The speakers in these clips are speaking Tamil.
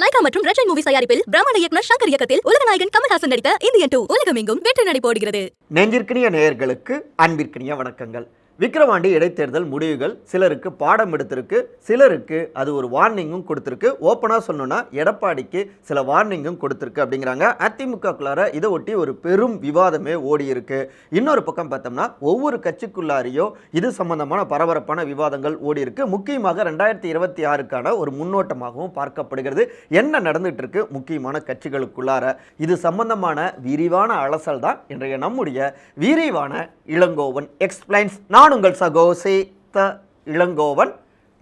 லைகா மற்றும் ரெட் மூவிஸ் தயாரிப்பில் பிரம்மாண்ட இயக்குனர் சங்கர் இயக்கத்தில் உலகநாயகன் கமல்ஹாசன் நடித்த இந்தியன் டூ உலகமெங்கும் வெற்றி நடை போடுகிறது. நெஞ்சிற்கினிய நேயர்களுக்கு அன்பிற்கினிய வணக்கங்கள். விக்கிரவாண்டி இடைத்தேர்தல் முடிவுகள் சிலருக்கு பாடம் எடுத்திருக்கு. சிலருக்கு அது ஒரு வார்னிங்கும் கொடுத்துருக்கு. ஓப்பனாக சொல்லணும்னா எடப்பாடிக்கு சில வார்னிங்கும் கொடுத்துருக்கு அப்படிங்கிறாங்க. அதிமுகக்குள்ளார இதை ஒட்டி ஒரு பெரும் விவாதமே ஓடி இருக்கு இன்னொரு பக்கம் பார்த்தோம்னா ஒவ்வொரு கட்சிக்குள்ளாரையோ இது சம்பந்தமான பரபரப்பான விவாதங்கள் ஓடி இருக்கு முக்கியமாக ரெண்டாயிரத்தி இருபத்தி ஆறுக்கான ஒரு முன்னோட்டமாகவும் பார்க்கப்படுகிறது. என்ன நடந்துட்டு இருக்கு முக்கியமான கட்சிகளுக்குள்ளார? இது சம்பந்தமான விரிவான அலசல் தான் இன்றைய நம்முடைய விரிவான இளங்கோவன் எக்ஸ்பிளைன்ஸ் நான் உங்கள் சகோ இளங்கோவன்.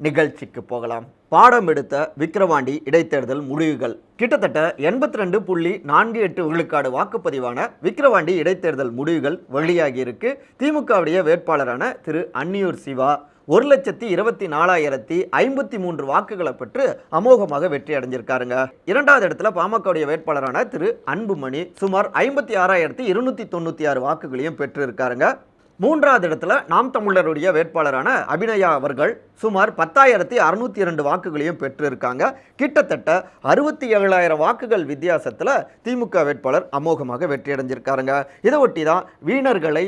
நிகழ்ச்சிக்கு போகலாம். பாடம் எடுத்த விக்கிரவாண்டி இடைத்தேர்தல் முடிவுகள். கிட்டத்தட்ட எண்பத்தி ரெண்டு புள்ளி நான்கு எட்டு விழுக்காடு வாக்குப்பதிவான விக்கிரவாண்டி இடைத்தேர்தல் முடிவுகள் வெளியாகியிருக்கு திமுகவுடைய வேட்பாளரான திரு அன்னியூர் சிவா ஒரு லட்சத்தி இருபத்தி நாலாயிரத்தி ஐம்பத்தி மூன்று வாக்குகளை பெற்று அமோகமாக வெற்றி அடைஞ்சிருக்காருங்க. இரண்டாவது இடத்துல பாமகவுடைய வேட்பாளரான திரு அன்புமணி சுமார் ஐம்பத்தி ஆறாயிரத்தி இருநூத்தி தொண்ணூத்தி ஆறு வாக்குகளையும் பெற்று இருக்காருங்க மூன்றாவது இடத்துல நாம் தமிழருடைய வேட்பாளரான அபிநயா அவர்கள் சுமார் பத்தாயிரத்தி அறுநூத்தி இரண்டு வாக்குகளையும் பெற்றிருக்காங்க. கிட்டத்தட்ட அறுபத்தி ஏழாயிரம் வாக்குகள் வித்தியாசத்தில் திமுக வேட்பாளர் அமோகமாக வெற்றி அடைஞ்சிருக்காருங்க இதை ஒட்டி தான் வீணர்களை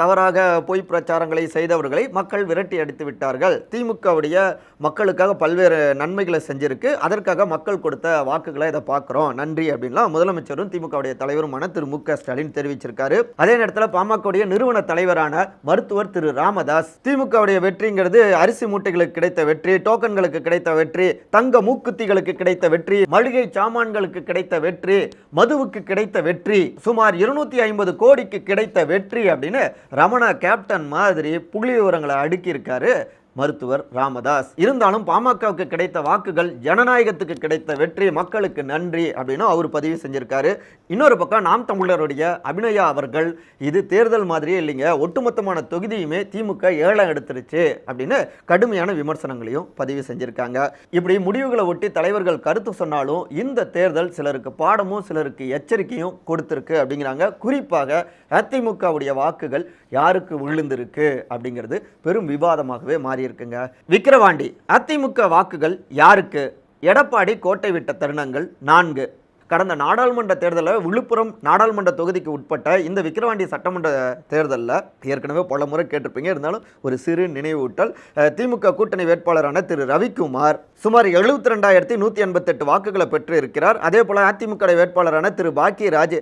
தவறாக பொய் பிரச்சாரங்களை செய்தவர்களை மக்கள் விரட்டி அடித்து விட்டார்கள். திமுகவுடைய மக்களுக்காக பல்வேறு நன்மைகளை செஞ்சிருக்கு. அதற்காக மக்கள் கொடுத்த வாக்குகளை இதை பார்க்குறோம். நன்றி அப்படின்லாம் முதலமைச்சரும் திமுகவுடைய தலைவருமான திரு மு க ஸ்டாலின் தெரிவிச்சிருக்காரு. அதே நேரத்தில் பாமகவுடைய நிறுவன தலைவரான மருத்துவர் திரு ராமதாஸ் திமுகவுடைய வெற்றிங்கிறது அரிசி மூட்டைகளுக்கு கிடைத்த வெற்றி டோக்கன்களுக்கு கிடைத்த வெற்றி தங்க மூக்குத்திகளுக்கு கிடைத்த வெற்றி மளிகை சாமான்களுக்கு கிடைத்த வெற்றி மதுவுக்கு கிடைத்த வெற்றி சுமார் இருநூத்தி ஐம்பது கோடிக்கு கிடைத்த வெற்றி அப்படின்னு ரமணா கேப்டன் மாதிரி புள்ளி விவரங்களை அடுக்கியிருக்காரு மருத்துவர் ராமதாஸ். இருந்தாலும் பாமகவுக்கு கிடைத்த வாக்குகள் ஜனநாயகத்துக்கு கிடைத்த வெற்றி மக்களுக்கு நன்றி அப்படின்னு அவர் பதிவு செஞ்சிருக்காரு. இன்னொரு பக்கம் நாம் தமிழருடைய அபிநயா அவர்கள் இது தேர்தல் மாதிரியே இல்லைங்க ஒட்டுமொத்தமான தொகுதியுமே திமுக ஏழம் எடுத்துருச்சு அப்படின்னு கடுமையான விமர்சனங்களையும் பதிவு செஞ்சிருக்காங்க. இப்படி முடிவுகளை ஒட்டி தலைவர்கள் கருத்து சொன்னாலும் இந்த தேர்தல் சிலருக்கு பாடமும் சிலருக்கு எச்சரிக்கையும் கொடுத்திருக்கு அப்படிங்கிறாங்க. குறிப்பாக அதிமுகவுடைய வாக்குகள் யாருக்கு விழுந்திருக்கு அப்படிங்கிறது பெரும் விவாதமாகவே மாறி இருக்குங்க. விக்கிரவாண்டி அதிமுக வாக்குகள் யாருக்கு? எடப்பாடி கோட்டை விட்ட தருணங்கள் நான்கு. கடந்த நாடாளுமன்ற தேர்தலில் விழுப்புரம் நாடாளுமன்ற தொகுதிக்கு உட்பட்ட இந்த விக்கிரவாண்டி சட்டமன்ற தேர்தலில் ஏற்கனவே பல முறை கேட்டிருப்பீங்க. இருந்தாலும் ஒரு சிறு நினைவூட்டல் திமுக கூட்டணி வேட்பாளரான திரு. ரவிக்குமார் சுமார் எழுபத்தி ரெண்டாயிரத்தி நூற்றி எண்பத்தெட்டு வாக்குகளை பெற்று இருக்கிறார் அதே போல் அதிமுக வேட்பாளரான திரு பாக்கியராஜ்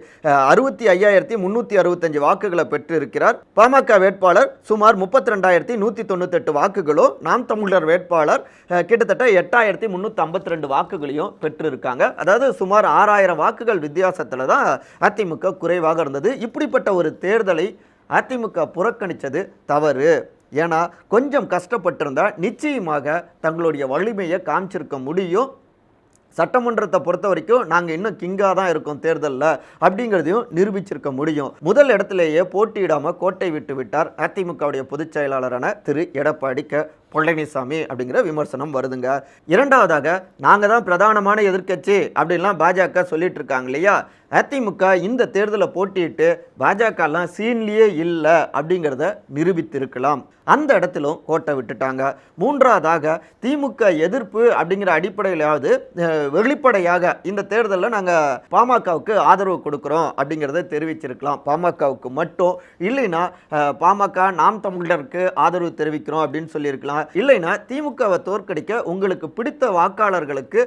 அறுபத்தி ஐயாயிரத்தி முந்நூற்றி அறுபத்தஞ்சு வாக்குகளை பெற்று இருக்கிறார் பாமக வேட்பாளர் சுமார் முப்பத்தி ரெண்டாயிரத்தி நூற்றி தொண்ணூத்தெட்டு வாக்குகளும் நாம் தமிழர் வேட்பாளர் கிட்டத்தட்ட எட்டாயிரத்தி முந்நூற்றி ஐம்பத்தி ரெண்டு வாக்குகளையும் பெற்றிருக்காங்க. அதாவது சுமார் ஆறாயிரம் வாக்குகள் வித்தியாசத்தில் தான் அதிமுக குறைவாக இருந்தது. இப்படிப்பட்ட ஒரு தேர்தலை அதிமுக புறக்கணித்தது தவறு. ஏன்னா கொஞ்சம் கஷ்டப்பட்டிருந்தா நிச்சயமாக தங்களுடைய வலிமையை காமிச்சிருக்க முடியும். சட்டமன்றத்தை பொறுத்த வரைக்கும் நாங்கள் இன்னும் கிங்காக தான் இருக்கோம் தேர்தலில் அப்படிங்கிறதையும் நிரூபிச்சிருக்க முடியும். முதல் இடத்திலேயே போட்டியிடாமல் கோட்டை விட்டு விட்டார் அதிமுகவுடைய பொதுச் செயலாளரான திரு. எடப்பாடி க. பழனிசாமி அப்படிங்கிற விமர்சனம் வருதுங்க. இரண்டாவதாக நாங்கள் தான் பிரதானமான எதிர்க்கட்சி அப்படின்லாம் பாஜக சொல்லிட்டு இருக்காங்க இல்லையா? அதிமுக இந்த தேர்தலை போட்டியிட்டு பாஜகலாம் சீன்லேயே இல்லை அப்படிங்கிறத நிரூபித்திருக்கலாம். அந்த இடத்திலும் கோட்டை விட்டுட்டாங்க. மூன்றாவதாக திமுக எதிர்ப்பு அப்படிங்கிற அடிப்படையிலாவது வெளிப்படையாக இந்த தேர்தலில் நாங்கள் பாமகவுக்கு ஆதரவு கொடுக்குறோம் அப்படிங்கிறத தெரிவிச்சிருக்கலாம். பாமகவுக்கு மட்டும் இல்லைன்னா பாமக நாம் தமிழருக்கு ஆதரவு தெரிவிக்கிறோம் அப்படின்னு சொல்லியிருக்கலாம். இல்லைன்னா திமுகவை தோற்கடிக்க உங்களுக்கு பிடித்த வாக்காளர்களுக்கு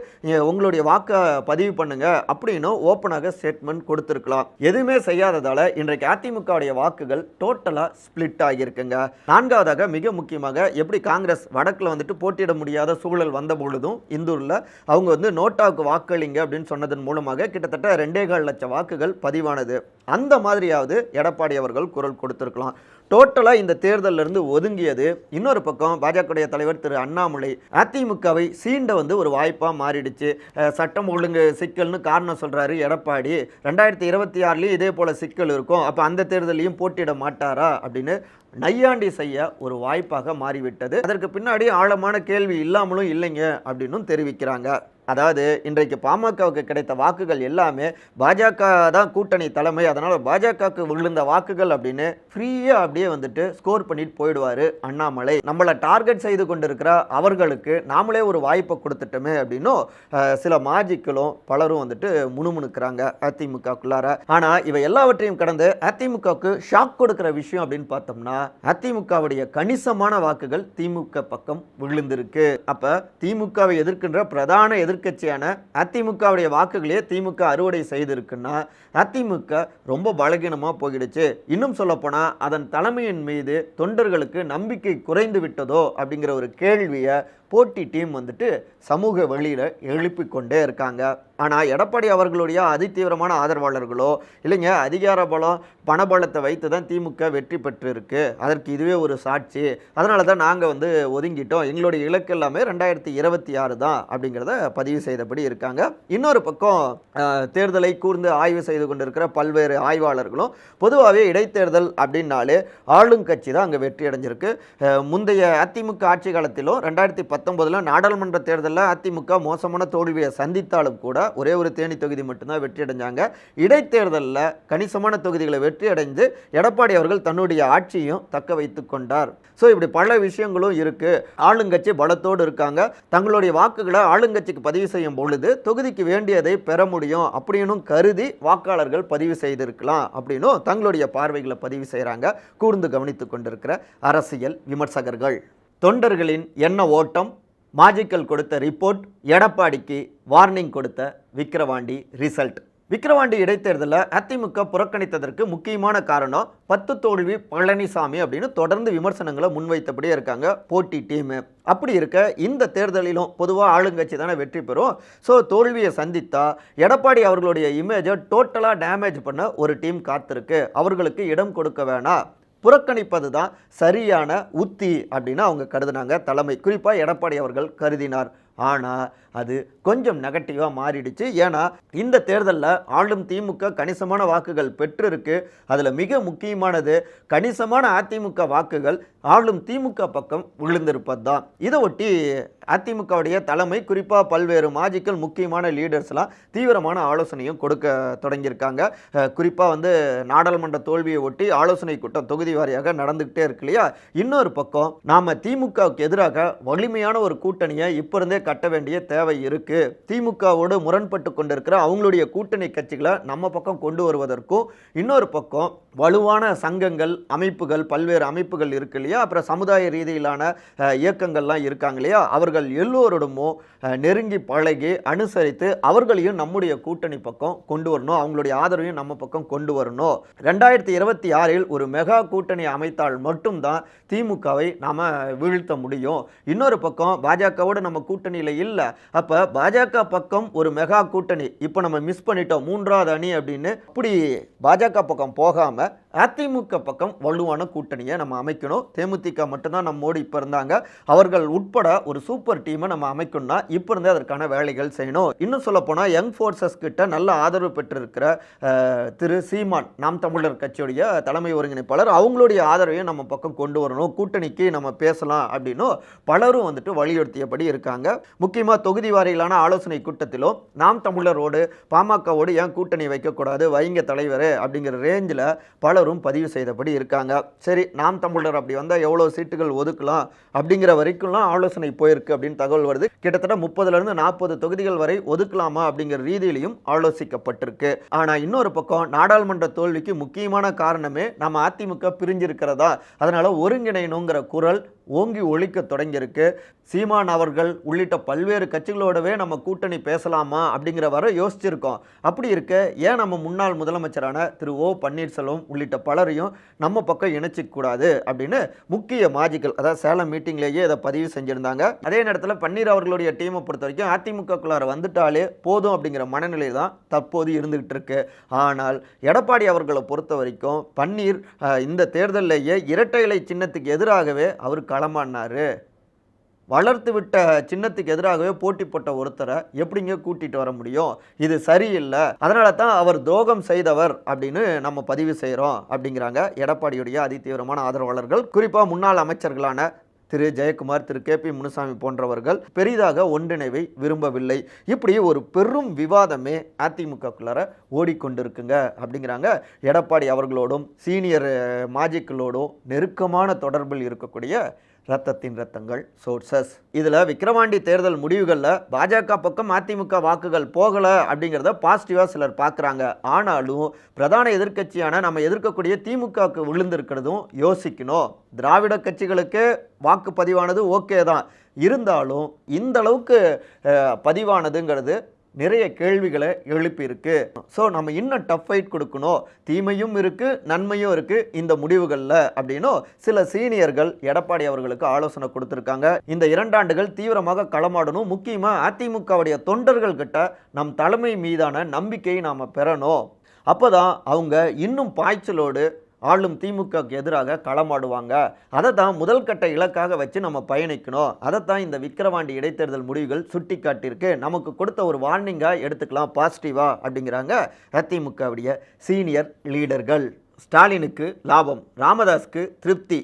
உங்களுடைய வாக்கை பதிவு பண்ணுங்க அப்படின்னு ஓப்பனாக ஸ்டேட்மெண்ட் கொடுத்துருக்கலாம். எதுவுமே செய்யாததால் இன்றைக்கு அதிமுகவுடைய வாக்குகள் டோட்டலாக ஸ்பிளிட் ஆகியிருக்குங்க. நான்காவதாக மிக முக்கியமாக எப்படி காங்கிரஸ் வடக்கில் வந்துட்டு போட்டியிட முடியாத சூழல் வந்த பொழுதும் இந்தூரில் அவங்க வந்து நோட்டாவுக்கு வாக்களிங்க அப்படின்னு சொன்னதன் மூலமாக கிட்டத்தட்ட ரெண்டே கால் லட்சம் வாக்குகள் பதிவானது. அந்த மாதிரியாவது எடப்பாடி அவர்கள் குரல் கொடுத்திருக்கலாம். டோட்டலாக இந்த தேர்தல்லேருந்து ஒதுங்கியது இன்னொரு பக்கம் பாஜகவுடைய தலைவர் திரு அண்ணாமலை அதிமுகவை சீண்ட வந்து ஒரு வாய்ப்பாக மாறிடுச்சு. சட்டம் ஒழுங்கு சிக்கல்னு காரணம் சொல்கிறாரு எடப்பாடி. ரெண்டாயிரத்தி இருபத்தி ஆறுலேயும் இதே போல் சிக்கல் இருக்கும். அப்போ அந்த தேர்தலையும் போட்டியிட மாட்டாரா அப்படின்னு நையாண்டி செய்ய ஒரு வாய்ப்பாக மாறிவிட்டது. அதற்கு பின்னாடி ஆழமான கேள்வி இல்லாமலும் இல்லைங்க அப்படின்னும் தெரிவிக்கிறாங்க. அதாவது இன்றைக்கு பாமகவுக்கு கிடைத்த வாக்குகள் எல்லாமே பாஜக தான் கூட்டணி தலைமை அதனால் பாஜகவுக்கு விழுந்த வாக்குகள் அப்படின்னு ஃப்ரீயாக அப்படியே வந்துட்டு ஸ்கோர் பண்ணிட்டு போயிடுவார் அண்ணாமலை. நம்மளை டார்கெட் செய்து கொண்டிருக்கிற அவர்களுக்கு நாமளே ஒரு வாய்ப்பை கொடுத்துட்டோமே அப்படின்னும் சில மாஜிக்களும் பலரும் வந்துட்டு முணுமுணுக்கிறாங்க அதிமுகக்குள்ளார. ஆனால் இவை எல்லாவற்றையும் கடந்து அதிமுகவுக்கு ஷாக் கொடுக்கிற விஷயம் அப்படின்னு பார்த்தோம்னா அதிமுகவுடைய கணிசமான வாக்குகள் திமுக பக்கம் விழுந்திருக்கு. அப்போ திமுகவை எதிர்க்கின்ற பிரதான எதிர் எதிர்கட்சியான அதிமுகவுடைய வாக்குகளையே திமுக அறுவடை செய்திருக்குன்னா அதிமுக ரொம்ப பலகீனமாக போயிடுச்சு. இன்னும் சொல்லப்போனால் அதன் தலைமையின் மீது தொண்டர்களுக்கு நம்பிக்கை குறைந்து விட்டதோ அப்படிங்கிற ஒரு கேள்வியை போட்டி டீம் வந்துட்டு சமூக வழியில் எழுப்பி கொண்டே இருக்காங்க. ஆனால் எடப்பாடி அவர்களுடைய அதிதீவிரமான ஆதரவாளர்களோ இல்லைங்க அதிகார பலம் பணபலத்தை வைத்து தான் திமுக வெற்றி பெற்றிருக்கு. அதற்கு இதுவே ஒரு சாட்சி. அதனால தான் நாங்கள் வந்து ஒதுங்கிட்டோம். எங்களுடைய இலக்கு எல்லாமே ரெண்டாயிரத்தி இருபத்தி ஆறு தான் அப்படிங்கிறத பதிவு செய்தபடி இருக்காங்க. இன்னொரு பக்கம் தேர்தலை கூர்ந்து ஆய்வு செய்து கொண்டிருக்கிற பல்வேறு ஆய்வாளர்களும் பொதுவாகவே இடைத்தேர்தல் அப்படின்னாலே ஆளுங்கட்சி தான் அங்கே வெற்றி அடைஞ்சிருக்கு. முந்தைய அதிமுக ஆட்சி காலத்திலும் ரெண்டாயிரத்தி பத்து பத்தொம்போதில் நாடாளுமன்ற தேர்தலில் அதிமுக மோசமான தோல்வியை சந்தித்தாலும் கூட ஒரே ஒரு தேனி தொகுதி மட்டும்தான் வெற்றி அடைஞ்சாங்க. இடைத்தேர்தலில் கணிசமான தொகுதிகளை வெற்றி அடைந்து எடப்பாடி அவர்கள் தன்னுடைய ஆட்சியும் தக்க வைத்து கொண்டார். ஸோ இப்படி பல விஷயங்களும் இருக்குது ஆளுங்கட்சி பலத்தோடு இருக்காங்க. தங்களுடைய வாக்குகளை ஆளுங்கட்சிக்கு பதிவு செய்யும் பொழுது தொகுதிக்கு வேண்டியதை பெற முடியும் அப்படின்னும் கருதி வாக்காளர்கள் பதிவு செய்திருக்கலாம் அப்படின்னும் தங்களுடைய பார்வைகளை பதிவு செய்கிறாங்க கூர்ந்து கவனித்து கொண்டிருக்கிற அரசியல் விமர்சகர்கள். தொண்டர்களின் எண்ண ஓட்டம் மாஜிக்கல் கொடுத்த ரிப்போர்ட் எடப்பாடிக்கு வார்னிங் கொடுத்த விக்கிரவாண்டி ரிசல்ட் விக்கிரவாண்டி இடைத்தேர்தலில் அதிமுக புறக்கணித்ததற்கு முக்கியமான காரணம் பத்து தோல்வி பழனிசாமி அப்படின்னு தொடர்ந்து விமர்சனங்களை முன்வைத்தபடியே இருக்காங்க போட்டி டீமு அப்படி இருக்க இந்த தேர்தலிலும் பொதுவாக ஆளுங்கட்சி தானே வெற்றி பெறும். ஸோ தோல்வியை சந்தித்தா எடப்பாடி அவர்களுடைய இமேஜை டோட்டலாக டேமேஜ் பண்ண ஒரு டீம் காத்திருக்கு. அவர்களுக்கு இடம் கொடுக்க வேணாம். புறக்கணிப்பது தான் சரியான உத்தி அப்படின்னு அவங்க கருதினாங்க தலைமை. குறிப்பாக எடப்பாடி அவர்கள் கருதினார். ஆனால் அது கொஞ்சம் நெகட்டிவாக மாறிடுச்சு. ஏன்னா இந்த தேர்தலில் ஆளும் திமுக கணிசமான வாக்குகள் பெற்றிருக்கு. அதில் மிக முக்கியமானது கணிசமான அதிமுக வாக்குகள் ஆளும் திமுக பக்கம் விழுந்திருப்பது தான் இதை ஒட்டி அதிமுகவுடைய தலைமை குறிப்பாக பல்வேறு மாஜிக்கள் முக்கியமான லீடர்ஸ்லாம் தீவிரமான ஆலோசனையும் கொடுக்க தொடங்கியிருக்காங்க. குறிப்பாக வந்து நாடாளுமன்ற தோல்வியை ஒட்டி ஆலோசனை கூட்டம் தொகுதி வாரியாக நடந்துக்கிட்டே இருக்கு இல்லையா? இன்னொரு பக்கம் நாம் திமுகவுக்கு எதிராக வலிமையான ஒரு கூட்டணியை இப்போ இருந்தே கட்ட வேண்டிய தேவை இருக்கு. திமுகவோடு முரண்பட்டு கொண்டிருக்கிற அவங்களுடைய கூட்டணி கட்சிகளை நம்ம பக்கம் கொண்டு வருவதற்கும் இன்னொரு பக்கம் வலுவான சங்கங்கள் அமைப்புகள் பல்வேறு அமைப்புகள் இருக்கு இல்லையா? அப்புறம் சமுதாய ரீதியிலான இயக்கங்கள்லாம் இருக்காங்க இல்லையா? அவர்கள் எல்லோரிடமும் நெருங்கி பழகி அனுசரித்து அவர்களையும் நம்முடைய கூட்டணி பக்கம் கொண்டு வரணும். அவங்களுடைய ஆதரவையும் நம்ம பக்கம் கொண்டு வரணும். ரெண்டாயிரத்தி இருபத்தி ஆறில் ஒரு மெகா கூட்டணி அமைத்தால் மட்டும்தான் திமுகவை நாம் வீழ்த்த முடியும். இன்னொரு பக்கம் பாஜகவோடு நம்ம கூட்டணி கூட்டணியில் இல்லை. அப்போ பாஜக பக்கம் ஒரு மெகா கூட்டணி. இப்போ நம்ம மிஸ் பண்ணிட்டோம். மூன்றாவது அணி அப்படின்னு இப்படி பாஜக பக்கம் போகாமல் அதிமுக பக்கம் வலுவான கூட்டணியை நம்ம அமைக்கணும். தேமுதிக மட்டும்தான் நம்மோடு இப்போ இருந்தாங்க. அவர்கள் உட்பட ஒரு சூப்பர் டீமை நம்ம அமைக்கணும்னா இப்போ இருந்தே அதற்கான வேலைகள் செய்யணும். இன்னும் சொல்ல போனால் யங் ஃபோர்ஸஸ் கிட்ட நல்ல ஆதரவு பெற்றிருக்கிற திரு சீமான் நாம் தமிழர் கட்சியுடைய தலைமை ஒருங்கிணைப்பாளர் அவங்களுடைய ஆதரவையும் நம்ம பக்கம் கொண்டு வரணும். கூட்டணிக்கு நம்ம பேசலாம் அப்படின்னும் பலரும் வந்துட்டு வலியுறுத்தியபடி இருக்காங்க. முக்கியமாக தொகுதி வாரியிலான ஆலோசனை கூட்டத்திலும் நாம் தமிழரோடு பாமகவோடு ஏன் கூட்டணி வைக்கக்கூடாது வைங்க தலைவர் அப்படிங்கிற ரேஞ்சில் பலரும் பதிவு செய்தபடி இருக்காங்க. சரி நாம் தமிழர் அப்படி வந்தால் எவ்வளோ சீட்டுகள் ஒதுக்கலாம் அப்படிங்கிற வரைக்கும்லாம் ஆலோசனை போயிருக்கு அப்படின்னு தகவல் வருது. கிட்டத்தட்ட முப்பதுலேருந்து நாற்பது தொகுதிகள் வரை ஒதுக்கலாமா அப்படிங்கிற ரீதியிலையும் ஆலோசிக்கப்பட்டிருக்கு. ஆனால் இன்னொரு பக்கம் நாடாளுமன்ற தோல்விக்கு முக்கியமான காரணமே நம்ம அதிமுக பிரிஞ்சிருக்கிறதா? அதனால் ஒருங்கிணைணுங்கிற குரல் ஓங்கி ஒழிக்க தொடங்கியிருக்கு. சீமான் அவர்கள் உள்ளிட்ட பல்வேறு கட்சிகளோடவே நம்ம கூட்டணி பேசலாமா அப்படிங்கிற வர யோசிச்சிருக்கோம். அப்படி இருக்க ஏன் நம்ம முன்னாள் முதலமைச்சரான திரு ஓ பன்னீர்செல்வம் உள்ளிட்ட பலரையும் நம்ம பக்கம் இணைச்சிக்க கூடாது அப்படின்னு முக்கிய மாஜிக்கல் அதாவது சேலம் மீட்டிங்லேயே இதை பதிவு செஞ்சுருந்தாங்க. அதே நேரத்தில் பன்னீர் அவர்களுடைய டீமை பொறுத்த வரைக்கும் அதிமுகக்குள்ளார வந்துட்டாலே போதும் அப்படிங்கிற மனநிலை தான் தற்போது இருந்துகிட்டு இருக்கு. ஆனால் எடப்பாடி அவர்களை பொறுத்த வரைக்கும் பன்னீர் இந்த தேர்தலிலேயே இரட்டை இலை சின்னத்துக்கு எதிராகவே அவர் களமாடினாரு. வளர்த்து விட்ட சின்னத்துக்கு எதிராகவே போட்டி போட்ட ஒருத்தரை எப்படிங்க கூட்டிகிட்டு வர முடியும்? இது சரியில்லை. அதனால தான் அவர் துரோகம் செய்தவர் அப்படின்னு நம்ம பதிவு செய்கிறோம் அப்படிங்கிறாங்க எடப்பாடியுடைய அதிதீவிரமான ஆதரவாளர்கள். குறிப்பாக முன்னாள் அமைச்சர்களான திரு. ஜெயக்குமார் திரு. கே. பி. முனுசாமி போன்றவர்கள் பெரிதாக ஒன்றிணைவை விரும்பவில்லை. இப்படி ஒரு பெரும் விவாதமே அதிமுகக்குள்ளார ஓடிக்கொண்டிருக்குங்க அப்படிங்கிறாங்க எடப்பாடி அவர்களோடும் சீனியர் மாஜிக்களோடும் நெருக்கமான தொடர்பில் இருக்கக்கூடிய ரத்தத்தின் ரத்தங்கள் சோர்சஸ் இதில் விக்கிரவாண்டி தேர்தல் முடிவுகளில் பாஜக பக்கம் அதிமுக வாக்குகள் போகலை அப்படிங்கிறத பாசிட்டிவாக சிலர் பார்க்குறாங்க ஆனாலும் பிரதான எதிர்க்கட்சியான நம்ம எதிர்க்கக்கூடிய திமுகவுக்கு விழுந்திருக்கிறதும் யோசிக்கணும். திராவிட கட்சிகளுக்கு வாக்குப்பதிவானது ஓகே தான். இருந்தாலும் இந்த அளவுக்கு பதிவானதுங்கிறது நிறைய கேள்விகளை எழுப்பியிருக்கு. ஸோ நம்ம இன்னும் டஃப் ஃபைட் கொடுக்கணும். தீமையும் இருக்குது நன்மையும் இருக்குது இந்த முடிவுகளில் அப்படின்னும் சில சீனியர்கள் எடப்பாடி அவர்களுக்கு ஆலோசனை கொடுத்துருக்காங்க. இந்த இரண்டாண்டுகள் தீவிரமாக களமாடணும். முக்கியமாக அதிமுகவுடைய தொண்டர்கள் கிட்ட நம் தலைமை மீதான நம்பிக்கையை நாம் பெறணும். அப்போ தான் அவங்க இன்னும் பாய்ச்சலோடு ஆளும் திமுகவுக்கு எதிராக களமாடுவாங்க. அதை தான் முதல் கட்ட இலக்காக வச்சு நம்ம பயணிக்கணும். அதைத்தான் இந்த விக்கிரவாண்டி இடைத்தேர்தல் முடிவுகள் சுட்டி காட்டியிருக்கு நமக்கு கொடுத்த ஒரு வார்னிங்காக எடுத்துக்கலாம் பாசிட்டிவா அப்படிங்கிறாங்க அதிமுகவுடைய சீனியர் லீடர்கள் ஸ்டாலினுக்கு லாபம் ராமதாஸ்க்கு திருப்தி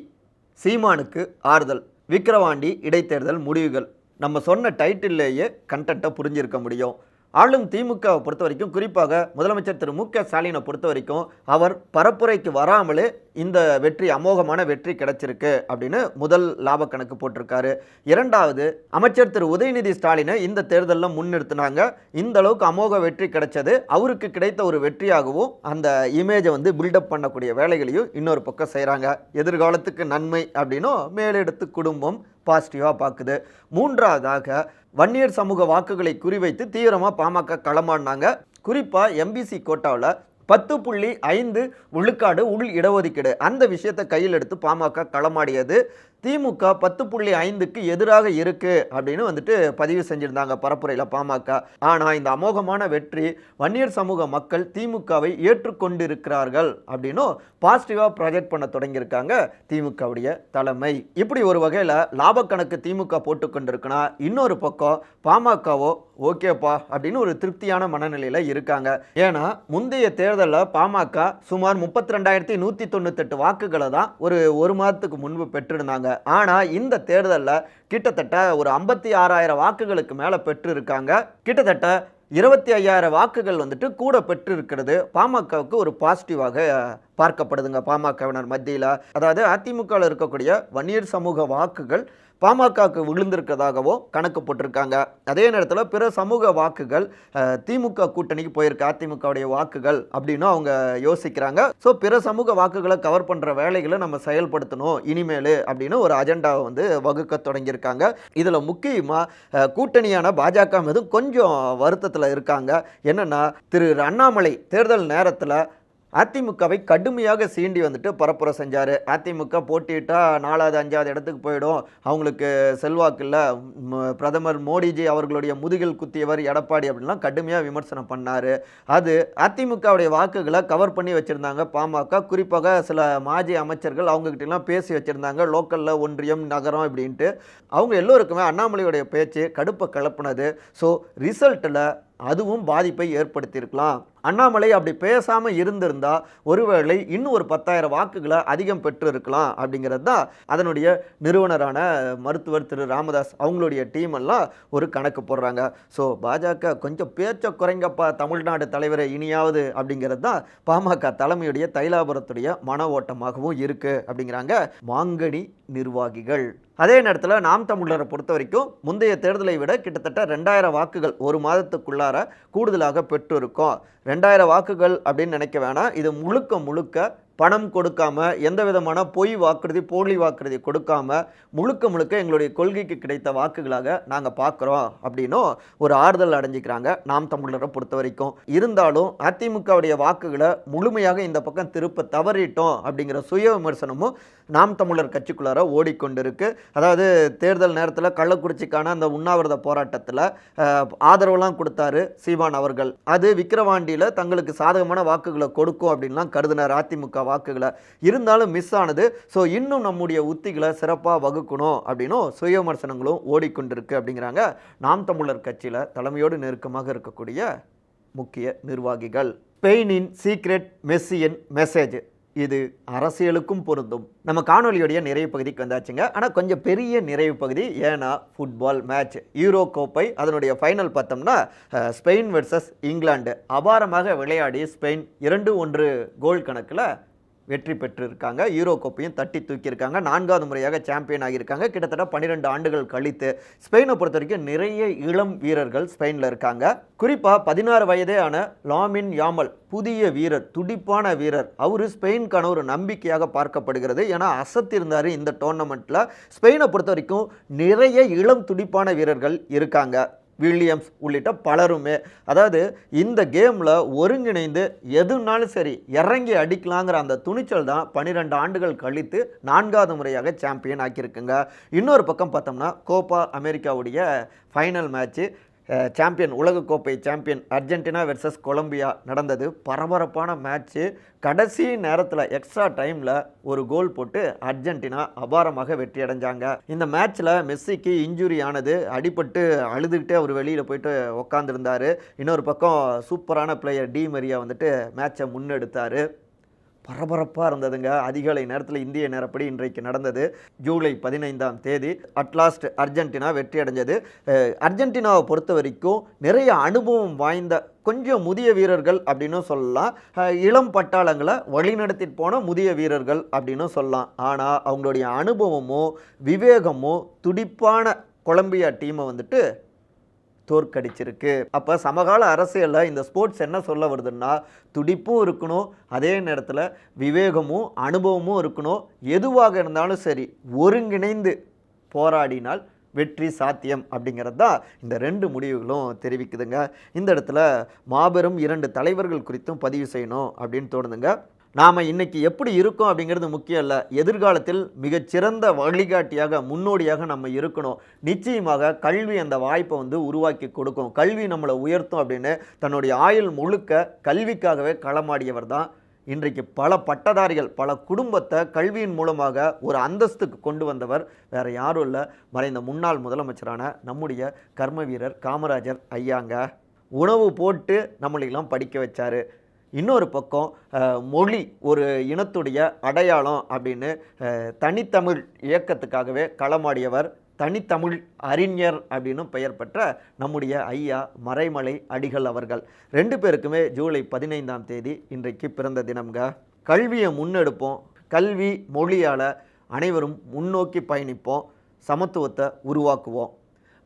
சீமானுக்கு ஆறுதல் விக்கிரவாண்டி இடைத்தேர்தல் முடிவுகள். நம்ம சொன்ன டைட்டில்லேயே கண்டென்ட்டை புரிஞ்சிருக்க முடியும். ஆளும் திமுகவை பொறுத்த வரைக்கும் குறிப்பாக முதலமைச்சர் திரு மு க ஸ்டாலினை பொறுத்த வரைக்கும் அவர் பரப்புரைக்கு வராமலே இந்த வெற்றி அமோகமான வெற்றி கிடைச்சிருக்கு அப்படின்னு முதல் லாப கணக்கு போட்டிருக்காரு. இரண்டாவது அமைச்சர் திரு. உதயநிதி ஸ்டாலினை இந்த தேர்தலில் முன்னிறுத்தினாங்க. இந்த அளவுக்கு அமோக வெற்றி கிடைச்சது. அவருக்கு கிடைத்த ஒரு வெற்றியாகவும் அந்த இமேஜை வந்து பில்டப் பண்ணக்கூடிய வேலைகளையும் இன்னொரு பக்கம் செய்கிறாங்க எதிர்காலத்துக்கு நன்மை அப்படின்னும் மேலெடுத்து குடும்பம் பாசிட்டிவாக பார்க்குது மூன்றாவதாக வன்னியர் சமூக வாக்குகளை குறிவைத்து தீவிரமாக பாமக களமாடினாங்க. குறிப்பாக எம்பிசி கோட்டாவில் பத்து புள்ளி ஐந்து விழுக்காடு உள் இடஒதுக்கீடு. அந்த விஷயத்தை கையில் எடுத்து பாமக களமாடியது. திமுக பத்து புள்ளி ஐந்துக்கு எதிராக இருக்கு அப்படின்னு வந்துட்டு பதிவு செஞ்சிருந்தாங்க பரப்புரையில் பாமக. ஆனால் இந்த அமோகமான வெற்றி வன்னியர் சமூக மக்கள் திமுகவை ஏற்றுக்கொண்டிருக்கிறார்கள் அப்படின்னும் பாசிட்டிவாக ப்ரொஜெக்ட் பண்ண தொடங்கியிருக்காங்க திமுகவுடைய தலைமை. இப்படி ஒரு வகையில் லாபக்கணக்கு திமுக போட்டுக்கொண்டிருக்குன்னா இன்னொரு பக்கம் பாமகவோ ஓகேப்பா அப்படின்னு ஒரு திருப்தியான மனநிலையில் இருக்காங்க. ஏன்னா முந்தைய தேர்தலில் பாமக சுமார் முப்பத்தி ரெண்டாயிரத்தி நூற்றி தொண்ணூத்தெட்டு வாக்குகளை தான் ஒரு ஒரு மாதத்துக்கு முன்பு பெற்றிருந்தாங்க. ஆனால் இந்த தேர்தலில் கிட்டத்தட்ட ஒரு ஐம்பத்தி ஆறாயிரம் வாக்குகளுக்கு மேலே பெற்றிருக்காங்க. கிட்டத்தட்ட இருபத்தி ஐயாயிரம் வாக்குகள் வந்துட்டு கூட பெற்று இருக்கிறது பாமகவுக்கு ஒரு பாசிட்டிவாக பார்க்கப்படுதுங்க. பாமகவினர் மத்தியில். அதாவது அதிமுகவில் இருக்கக்கூடிய வன்னியர் சமூக வாக்குகள் பாமகவுக்கு விழுந்திருக்கிறதாகவோ கணக்கு போட்டிருக்காங்க அதே நேரத்தில் பிற சமூக வாக்குகள் திமுக கூட்டணிக்கு போயிருக்க அதிமுகவுடைய வாக்குகள் அப்படின்னு அவங்க யோசிக்கிறாங்க. ஸோ பிற சமூக வாக்குகளை கவர் பண்ணுற வேலைகளை நம்ம செயல்படுத்தணும் இனிமேல் அப்படின்னு ஒரு அஜெண்டாவை வந்து வகுக்க தொடங்கியிருக்காங்க. இதில் முக்கியமாக கூட்டணியான பாஜக மீதும் கொஞ்சம் வருத்தத்தில் இருக்காங்க. என்னென்னா திரு அண்ணாமலை தேர்தல் நேரத்தில் அதிமுகவை கடுமையாக சீண்டி வந்துட்டு பரப்புரை செஞ்சார். அதிமுக போட்டியிட்டால் நாலாவது அஞ்சாவது இடத்துக்கு போயிடும். அவங்களுக்கு செல்வாக்கு இல்லை பிரதமர் மோடிஜி அவர்களுடைய முதுகில் குத்தியவர் எடப்பாடி அப்படின்லாம் கடுமையாக விமர்சனம் பண்ணார். அது அதிமுகவுடைய வாக்குகளை கவர் பண்ணி வச்சுருந்தாங்க. பாமக குறிப்பாக சில மாஜி அமைச்சர்கள் அவங்ககிட்டலாம் பேசி வச்சுருந்தாங்க. லோக்கலில் ஒன்றியம் நகரம் இப்படின்ட்டு. அவங்க எல்லோருக்குமே அண்ணாமலையுடைய பேச்சு கடுப்பை கிளப்புனது. ஸோ ரிசல்ட்டில் அதுவும் பாதிப்பை ஏற்படுத்தியிருக்கலாம். அண்ணாமலை அப்படி பேசாமல் இருந்திருந்தால் ஒருவேளை இன்னும் ஒரு பத்தாயிரம் வாக்குகளை அதிகம் பெற்று இருக்கலாம் அப்படிங்கிறது தான் அதனுடைய நிறுவனரான மருத்துவர் திரு ராமதாஸ் அவங்களுடைய டீம் எல்லாம் ஒரு கணக்கு போடுறாங்க. ஸோ பாஜக கொஞ்சம் பேச்ச குறைங்கப்பா தமிழ்நாடு தலைவரை இனியாவது அப்படிங்கிறது தான் பாமக தலைமையுடைய தைலாபுரத்துடைய மன ஓட்டமாகவும் இருக்குது அப்படிங்கிறாங்க மாங்கனி நிர்வாகிகள். அதே நேரத்தில் நாம் தமிழரை பொறுத்த வரைக்கும் முந்தைய தேர்தலை விட கிட்டத்தட்ட ரெண்டாயிரம் வாக்குகள் ஒரு மாதத்துக்குள்ளார கூடுதலாக பெற்றிருக்கோம். ரெண்டாயிரம் வாக்குகள் அப்படின்னு நினைக்க வேணாம். இது முழுக்க முழுக்க பணம் கொடுக்காம எந்த விதமான பொய் வாக்குறுதி போலி வாக்குறுதி கொடுக்காம முழுக்க முழுக்க எங்களுடைய கொள்கைக்கு கிடைத்த வாக்குகளாக நாங்கள் பார்க்குறோம் அப்படின்னும் ஒரு ஆறுதல் அடைஞ்சிக்கிறாங்க நாம் தமிழரை பொறுத்த வரைக்கும். இருந்தாலும் அதிமுகவுடைய வாக்குகளை முழுமையாக இந்த பக்கம் திருப்ப தவறிட்டோம் அப்படிங்கிற சுய விமர்சனமும் நாம் தமிழர் கட்சிக்குள்ளார ஓடிக்கொண்டிருக்கு. அதாவது தேர்தல் நேரத்தில் கள்ளக்குறிச்சிக்கான அந்த உண்ணாவிரத போராட்டத்தில் ஆதரவுலாம் கொடுத்தாரு சீமான் அவர்கள். அது விக்கிரவாண்டியில் தங்களுக்கு சாதகமான வாக்குகளை கொடுக்கும் அப்படின்லாம் கருதினார் அதிமுக வாக்குகளை. இருந்தாலும் மிஸ் ஆனது. ஸோ இன்னும் நம்முடைய உத்திகளை சிறப்பாக வகுக்கணும் அப்படின்னும் சுய விமர்சனங்களும் ஓடிக்கொண்டிருக்கு அப்படிங்கிறாங்க நாம் தமிழர் கட்சியில் தலைமையோடு நெருக்கமாக இருக்கக்கூடிய முக்கிய நிர்வாகிகள். பெயினின் சீக்ரெட் மெஸ்ஸியின் மெசேஜ் இது அரசியலுக்கும் பொருந்தும். நம்ம காணொலியுடைய நிறைவு பகுதிக்கு வந்தாச்சுங்க. ஆனால் கொஞ்சம் பெரிய நிறைவு பகுதி ஏன்னா ஃபுட்பால் மேட்ச் யூரோ கோப்பை அதனுடைய ஃபைனல் பார்த்தோம்னா ஸ்பெயின் வெர்சஸ் இங்கிலாந்து அபாரமாக விளையாடி ஸ்பெயின் இரண்டு ஒன்று கோல் கணக்கில் வெற்றி பெற்றிருக்காங்க. யூரோ கோப்பையும் தட்டி தூக்கியிருக்காங்க. நான்காவது முறையாக சாம்பியன் ஆகியிருக்காங்க. கிட்டத்தட்ட பன்னிரெண்டு ஆண்டுகள் கழித்து ஸ்பெயினை பொறுத்த வரைக்கும் நிறைய இளம் வீரர்கள் ஸ்பெயினில் இருக்காங்க. குறிப்பாக பதினாறு வயதே ஆன லாமின் யாமல் புதிய வீரர் துடிப்பான வீரர். அவர் ஸ்பெயின்கான ஒரு நம்பிக்கையாக பார்க்கப்படுகிறது. ஏன்னா அசத்திருந்தார் இந்த டோர்னமெண்ட்டில் ஸ்பெயினை பொறுத்த வரைக்கும் நிறைய இளம் துடிப்பான வீரர்கள் இருக்காங்க. வில்லியம்ஸ் உள்ளிட்ட பலருமே அதாவது இந்த கேமில் ஒருங்கிணைந்து எதுனாலும் சரி இறங்கி அடிக்கலாங்கிற அந்த துணிச்சல் தான் பன்னிரெண்டு ஆண்டுகள் கழித்து நான்காவது முறையாக சாம்பியன் ஆக்கியிருக்குங்க. இன்னொரு பக்கம் பார்த்தோம்னா கோப்பா அமெரிக்காவுடைய ஃபைனல் மேட்ச்சு சாம்பியன் உலகக்கோப்பை சாம்பியன் அர்ஜென்டினா வெர்சஸ் கொலம்பியா நடந்தது. பரபரப்பான மேட்ச்சு கடைசி நேரத்தில் எக்ஸ்ட்ரா டைமில் ஒரு கோல் போட்டு அர்ஜென்டினா அபாரமாக வெற்றி அடைஞ்சாங்க. இந்த மேட்ச்சில் மெஸ்ஸிக்கு இன்ஜுரி ஆனது. அடிபட்டு அழுதுகிட்டே அவர் வெளியில் போயிட்டு உக்காந்துருந்தார். இன்னொரு பக்கம் சூப்பரான பிளேயர் டி மரியா வந்துட்டு மேட்சை முன்னெடுத்தார். பரபரப்பாக இருந்ததுங்க. அதிகாலை நேரத்தில் இந்திய நேரப்படி இன்றைக்கு நடந்தது. ஜூலை பதினைந்தாம் தேதி அட்லாஸ்ட் அர்ஜென்டினா வெற்றி அடைஞ்சது. அர்ஜென்டினாவை பொறுத்த வரைக்கும் நிறைய அனுபவம் வாய்ந்த கொஞ்சம் முதிய வீரர்கள் அப்படின்னு சொல்லலாம். இளம் பட்டாளங்களை வழிநடத்திட்டு போன முதிய வீரர்கள் அப்படின்னு சொல்லலாம். ஆனால் அவங்களுடைய அனுபவமோ விவேகமோ துடிப்பான கொலம்பியா டீமை வந்துட்டு தோற்கடிச்சிருக்கு. அப்போ சமகால அரசியலில் இந்த ஸ்போர்ட்ஸ் என்ன சொல்ல வருதுன்னா துடிப்பும் இருக்கணும் அதே நேரத்தில் விவேகமும் அனுபவமும் இருக்கணும். எதுவாக இருந்தாலும் சரி ஒருங்கிணைந்து போராடினால் வெற்றி சாத்தியம் அப்படிங்கிறது தான் இந்த ரெண்டு முடிவுகளும் தெரிவிக்குதுங்க. இந்த இடத்துல மாபெரும் இரண்டு தலைவர்கள் குறித்தும் பதிவு செய்யணும் அப்படின்னு தோணுதுங்க. நாம் இன்றைக்கி எப்படி இருக்கோம் அப்படிங்கிறது முக்கியம் இல்லை. எதிர்காலத்தில் மிகச்சிறந்த வழிகாட்டியாக முன்னோடியாக நம்ம இருக்கணும். நிச்சயமாக கல்வி அந்த வாய்ப்பை வந்து உருவாக்கி கொடுக்கும். கல்வி நம்மளை உயர்த்தும் அப்படின்னு தன்னுடைய ஆயுள் முழுக்க கல்விக்காகவே களமாடியவர் தான். இன்றைக்கு பல பட்டதாரிகள் பல குடும்பத்தை கல்வியின் மூலமாக ஒரு அந்தஸ்துக்கு கொண்டு வந்தவர் வேறு யாரும் இல்லை. மறைந்த முன்னாள் முதலமைச்சரான நம்முடைய கர்ம வீரர் காமராஜர் ஐயாங்க. உணவு போட்டு நம்மளையெல்லாம் படிக்க வச்சார். இன்னொரு பக்கம் மொழி ஒரு இனத்துடைய அடையாளம் அப்படின்னு தனித்தமிழ் இயக்கத்துக்காகவே களமாடியவர் தனித்தமிழ் அறிஞர் அப்படின்னு பெயர் பெற்ற நம்முடைய ஐயா மறைமலை அடிகள் அவர்கள். ரெண்டு பேருக்குமே ஜூலை பதினைந்தாம் தேதி இன்றைக்கு பிறந்த தினம்ங்க. கல்வியை முன்னெடுப்போம். கல்வி மொழியால் அனைவரும் முன்னோக்கி பயணிப்போம். சமத்துவத்தை உருவாக்குவோம்.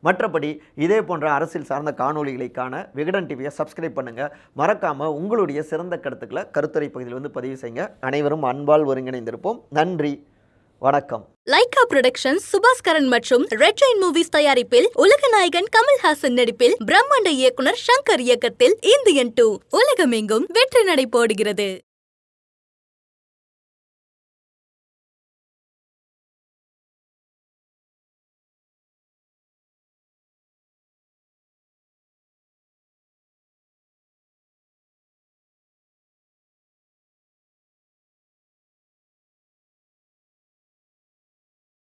மற்றபடி இதே போன்ற அரசியல் சார்ந்த காணொலிகளை காண விகடன் டிவியை சப்ஸ்கிரைப் பண்ணுங்கள் மறக்காமல் உங்களுடைய சிறந்த கருத்துக்களை கருத்துரை பகுதியில் வந்து பதிவு செய்யுங்க. அனைவரும் அன்பால் ஒருங்கிணைந்திருப்போம். நன்றி. வணக்கம். லைகா புரொடக்ஷன்ஸ் சுபாஸ்கரன் மற்றும் ரெட் ஜெயின் மூவிஸ் தயாரிப்பில் உலக நாயகன் கமல்ஹாசன் நடிப்பில் பிரம்மாண்ட இயக்குனர் சங்கர் இயக்கத்தில் இந்தியன் டூ. உலகமெங்கும் வெற்றி நடை போடுகிறது.